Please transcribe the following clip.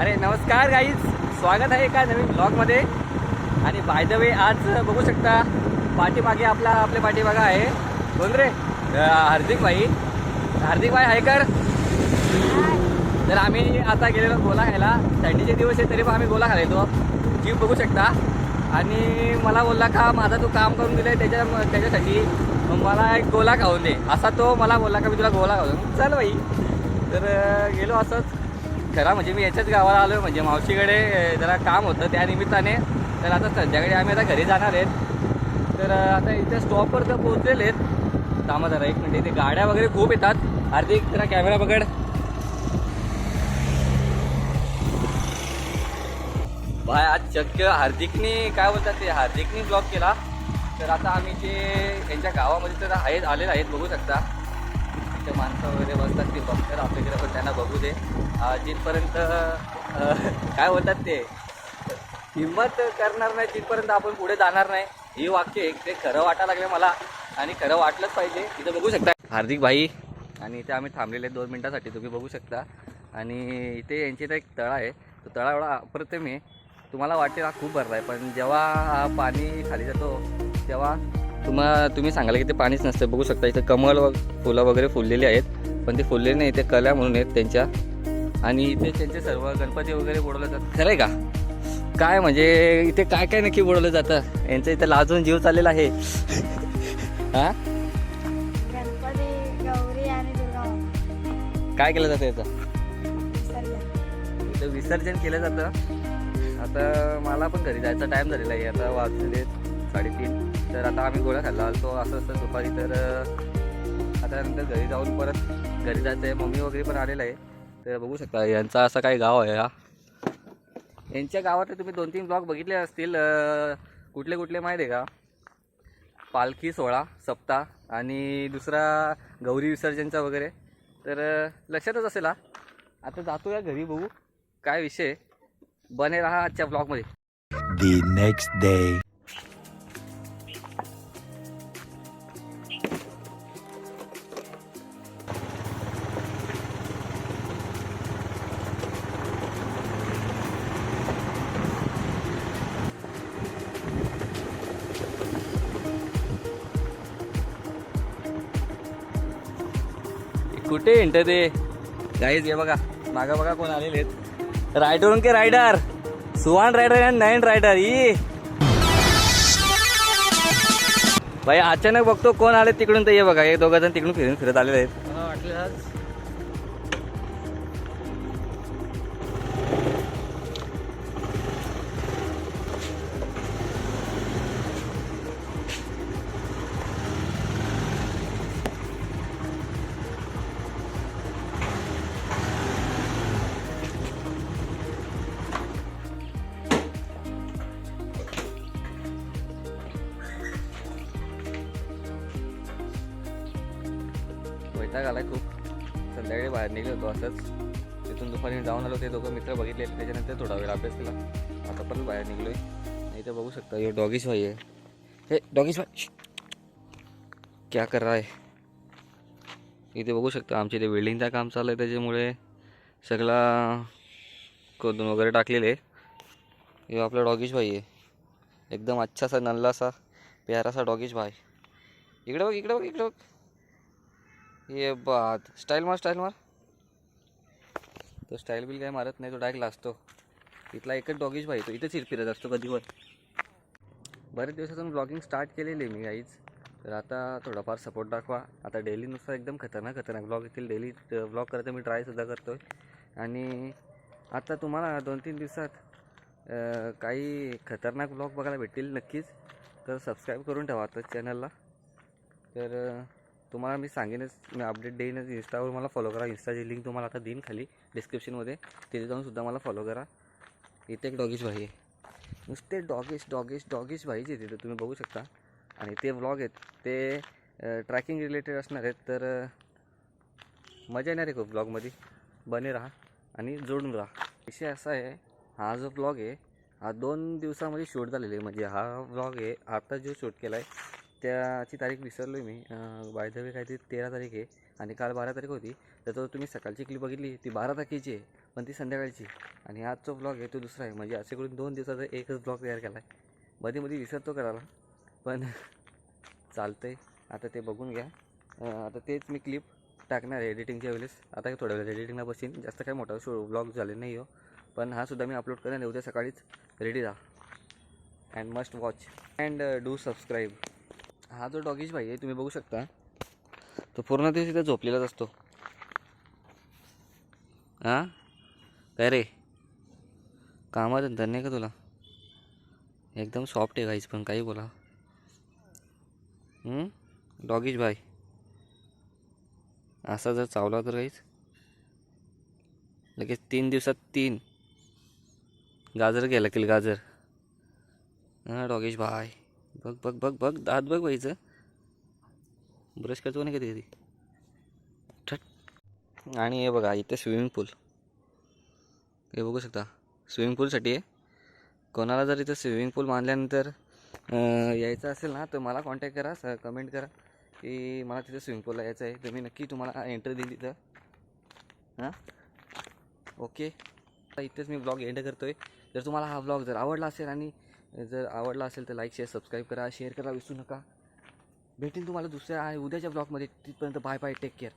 अरे नमस्कार गाईज स्वागत आहे एका नवीन ब्लॉगमध्ये आणि बाय द वे आज बघू शकता पाठीमागे आपला आपले पाठीमागा आहे. कोण रे? हार्दिक भाई. हार्दिक भाई हायकर तर आम्ही आता गेलेलो गोला खायला थंडीचे दिवस आहे तरी पण आम्ही गोला खायचो जीव बघू शकता. आणि मला बोलला का माझा तू काम करून दिलं त्याच्या त्याच्यासाठी. मला एक गोला खाऊन दे. असा तो मला बोलला का मी तुला गोला खाऊन चल बाई तर गेलो असंच. खरा म्हणजे मी याच्याच गावाला आलो म्हणजे मावशीकडे जरा काम होतं त्या निमित्ताने. तर आता संध्याकाळी आम्ही आता घरी जाणार आहेत. तर आता इथे स्टॉपवर तर पोहोचलेले आहेत. थांबा जरा एक मिनिट. इथे गाड्या वगैरे खूप येतात. हार्दिक जरा कॅमेरा पकड. भाय आज चक्क हार्दिकने काय बोलतात ते? हार्दिकने ब्लॉक केला. तर आता आम्ही ते यांच्या गावामध्ये तर आहेत आलेले आहेत. बघू शकता. तिथे माणसं वगैरे बसतात ते बघतात आपल्याकडे पण त्यांना बघू दे. जिथपर्यंत काय बोलतात ते? हिंमत करणार नाही तिथपर्यंत आपण पुढे जाणार नाही. हे वाक्य एक ते खरं वाटायला लागले मला आणि खरं वाटलंच पाहिजे. इथं बघू शकता. हार्दिक भाई आणि इथे आम्ही थांबलेले आहेत दोन मिनटासाठी तुम्ही बघू शकता. आणि इथे यांची तर एक तळा आहे. तो तळा एवढा अप्रतिम आहे. तुम्हाला वाटेल हा खूप भरला आहे पण जेव्हा पाणी खाली जातो तेव्हा तुम्हा तुम्ही सांगाल की ते पाणीच नसतं. बघू शकता इथे कमळ व फुलं वगैरे फुललेली आहेत. पण ते फुललेले नाही ते कल्या म्हणून आहेत त्यांच्या. आणि इथे त्यांचे सर्व गणपती वगैरे बुडवले जातात. खरं आहे का? काय म्हणजे इथे काय काय नक्की बुडवलं जातं? यांचं इथं लाजून जीव चाललेला आहे. हा. काय केलं जातं याचं. इथं विसर्जन केलं जातं. आता मला पण घरी जायचा टाईम झालेला आहे. आता वाजले साडेतीन. तर आता आम्ही गोळ्या खाल्ला. आलतो असं असतं दुपारी. तर आता नंतर घरी जाऊन परत घरी जायचं आहे मम्मी वगैरे पण आलेलं आहे. तर बघू शकता यांचा असा काही गाव आहे हा. यांच्या गावात तुम्ही दोन तीन ब्लॉग बघितले असतील कुठले कुठले माहीत आहे का? पालखी सोहळा सप्ताह आणि दुसरा गौरी विसर्जनचा वगैरे. तर लक्षातच असेल हा. आता जातो या घरी बघू काय विषय बने राहा आजच्या ब्लॉगमध्ये the नेक्स्ट डे कुठे हिंट ते? गाईज हे बघा. मागा बघा कोण आलेले आहेत. Rider K rider Suhan rider and nine rider E. भाई अचानक बघतो कोण आले तिकडून तर ये बघा हे दोघं जण तिकडून फिरून फिरत आलेले आहेत. वैताग आला खूप. संध्याकाळी बाहेर निघलो होतो असंच. तिथून दुपारी जाऊन आलो ते दोघं मित्र बघितले त्याच्यानंतर थोडा वेळ अभ्यास केला. आता पण बाहेर निघलोय. नाही तर बघू शकता हे डॉगीस भाई आहे. हे डॉगीस भाई क्या कर रहा है? इथे बघू शकता आमच्या इथे बिल्डिंगचं काम चाललं आहे त्याच्यामुळे सगळा खोदून वगैरे टाकलेले हे आपला डॉगीश भाई आहे. एकदम अच्छासा नल्लासा प्यारासा डॉगीश भाई. इकडे बघ इकडे बघ इकडे बघ. ये बात. स्टाईल मार स्टाईल मार. तो स्टाईल बिल काय मारत नाही तो डायरेक्ट लागतो इथला एकच डॉगीज भाई तो इथेच फिरत असतो कधीवर बरेच दिवसातून ब्लॉगिंग स्टार्ट केलेली आहे मी काहीच तर आता थोडाफार सपोर्ट दाखवा. आता डेलीनुसार एकदम खतरनाक खतरनाक ब्लॉग येतील. डेली ब्लॉग करायचं मी ट्रायसुद्धा करतो आहे आणि आता तुम्हाला दोन तीन दिवसात काही खतरनाक ब्लॉग बघायला भेटतील नक्कीच. तर सबस्क्राईब करून ठेवा आता चॅनलला तर तुम्हाला मी सांगेनच मी अपडेट देईनच इंस्टावर मला फॉलो करा. इंस्टाची लिंक तुम्हाला आता देईन खाली डिस्क्रिप्शनमध्ये तिथे जाऊन सुद्धा मला फॉलो करा. इथे एक डॉगीश भाई आहे. नुसते डॉगीश डॉगीश डॉगीश भाईच आहे तिथे तुम्ही बघू शकता. आणि ते व्लॉग आहेत. ते ट्रॅकिंग रिलेटेड असणार आहेत तर मजा येणार आहे खूप ब्लॉगमध्ये बने राहा आणि जोडून राहा. विषय असा आहे हा जो ब्लॉग आहे हा दोन दिवसामध्ये शूट झालेला आहे. म्हणजे हा ब्लॉग आहे आता जो शूट केला आहे त्याची तारीख विसरलो आहे मी बाय द वे काहीतरी तेरा तारीख आहे आणि काल बारा तारीख होती. तर तो तुम्ही सकाळची क्लिप बघितली ती बारा तारखेची आहे पण ती संध्याकाळची आणि आज जो ब्लॉग आहे तो दुसरा आहे. म्हणजे असे करून दोन दिवसाचा एकच ब्लॉग तयार केला आहे मध्ये मध्ये विसरतो करायला पण चालतं आहे आता ते बघून घ्या. आता तेच मी क्लिप टाकणार आहे एडिटिंगच्या वेळेस. आता काय थोड्या वेळेस एडिटिंगला बसीन जास्त काही मोठा शो ब्लॉग झाले नाही हो. पण हा सुद्धा मी अपलोड करेन उद्या सकाळीच. रेडी राहा. And must watch and do subscribe हा जो डॉगीज भाई आहे तुम्ही बघू शकता. तो पूर्ण दिवस इथे झोपलेलाच असतो. हां? काय रे? कामात धंदा नाही का तुला? एकदम सॉफ्ट आहे गाईज पण काही बोला. डॉगीज भाई. असा जर चावला तर काहीच लगेच तीन दिवसात तीन. गाजर गेला किल गाजर. हां डॉगेश भाई. बघ बघ बघ बघ दात बघ व्हायचं ब्रश करतो नाही कधी कधी? ठट आणि हे बघा इथे स्विमिंग पूल हे बघू शकता. स्विमिंग पूलसाठी आहे. कोणाला जर इथं स्विमिंग पूल बांधल्यानंतर यायचं असेल ना तर मला कॉन्टॅक्ट करा स कमेंट करा. की मला तिथं स्विमिंग पूलला यायचं आहे. तर मी नक्की तुम्हाला एंट्री दिली तर. हां? ओके इथेच मी ब्लॉग एंड करतो आहे जर तुम्हाला हा ब्लॉग जर आवडला असेल आणि जर आवडला असेल तर लाईक शेअर सबस्क्राईब करा. शेअर करा विसरू नका. भेटेन तुम्हाला दुसऱ्या उद्याच्या ब्लॉगमध्ये तिथपर्यंत बाय बाय टेक केअर